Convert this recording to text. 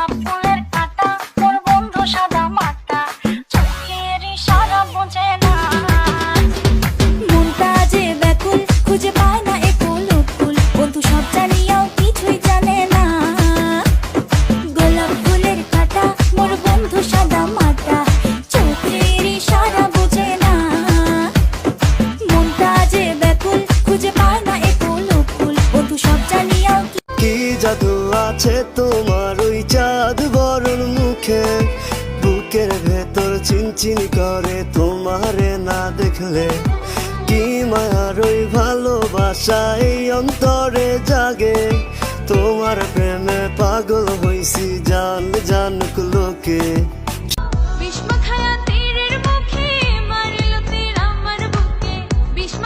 ভাঙা কাটা তোর বন্ধু সাদা মাটা। চোখের বোঝে না। মনটা যে ব্যাকুল খুঁজে পায় না একুল উকুল বন্ধু সব কিছুই জানে না। গোলাপ ফুলের কাটা মোর বন্ধু সাদা মাটা। চোখের বোঝে না। মনটা যে ব্যাকুল খুঁজে পায় না একুল উকুল বন্ধু জাদু? আছে তোমার ওই চাঁদ বরণ মুখে। বুকের ভেতর চিনচিন করে তোমারে না দেখলে। কি মায়ার ওই ভালোবাসা এই অন্তরে জাগে। তোমার প্রেমে পাগল হইছি জান জান লোকে।